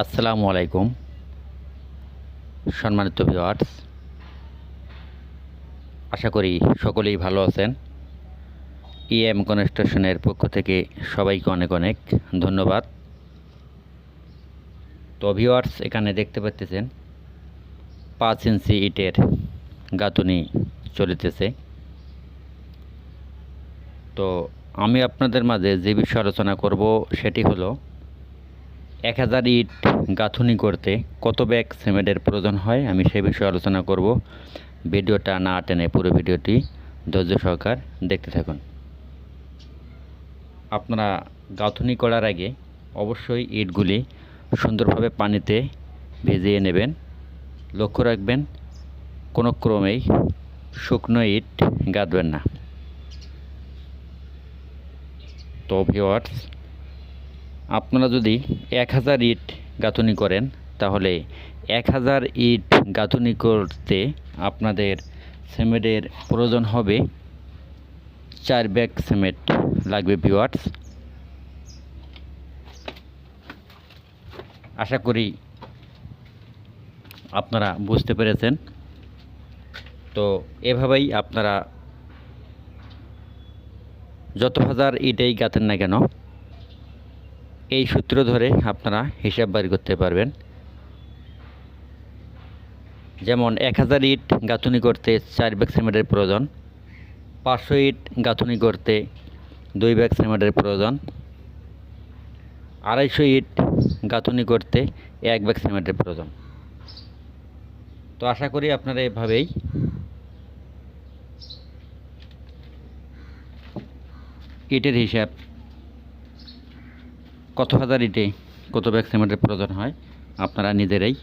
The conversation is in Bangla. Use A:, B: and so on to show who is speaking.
A: আসসালামু আলাইকুম, সম্মানিত ভিওয়ার্স আশা করি সকলেই ভালো আছেন। ইএম কনস্ট্রাকশনের পক্ষ থেকে সবাইকে অনেক অনেক ধন্যবাদ। তো ভিওয়ার্স এখানে দেখতে পাচ্ছেন পাঁচ ইঞ্চি ইটের গাঁথুনি চলিতেছে। তো আমি আপনাদের মাঝে যে বিষয়ে আলোচনা করব, সেটি হলো এক হাজার ইট গাঁথুনি করতে কত ব্যাগ সিমেন্টের প্রয়োজন হয়, আমি সেই বিষয়ে আলোচনা করব। ভিডিওটা না টেনে পুরো ভিডিওটি ধৈর্য সহকার দেখতে থাকুন। আপনারা গাঁথুনি করার আগে অবশ্যই ইটগুলি সুন্দরভাবে পানিতে ভিজিয়ে নেবেন। লক্ষ্য রাখবেন, কোনো ক্রমেই শুকনো ইট গাঁথবেন না। তো ভিওয়ার্স আপনারা যদি এক হাজার ইট গাঁথুনি করেন, তাহলে এক হাজার ইট গাঁথুনি করতে আপনাদের সিমেন্টের প্রয়োজন হবে চার ব্যাগ সিমেন্ট। লাগবে ভিওয়ার্স আশা করি আপনারা বুঝতে পেরেছেন। তো এভাবেই আপনারা যত হাজার ইটেই গাঁথেন না কেন এই সূত্র ধরে আপনারা হিসাব বাড়ি করতে পারবেন। যেমন এক হাজার ইট গাঁথুনি করতে চার ব্যাগ সিমেন্টের প্রয়োজন, পাঁচশো ইট গাঁথুনি করতে দুই ব্যাগ সিমেন্টের প্রয়োজন, আড়াইশো ইট গাঁথুনি করতে এক ব্যাগ সিমেন্টের প্রয়োজন। তো আশা করি আপনারা এভাবেই ইটের হিসাব কত হাজার ইটে কত ব্যাগ সিমেন্টের প্রয়োজন হয়? আপনারা নিজেরাই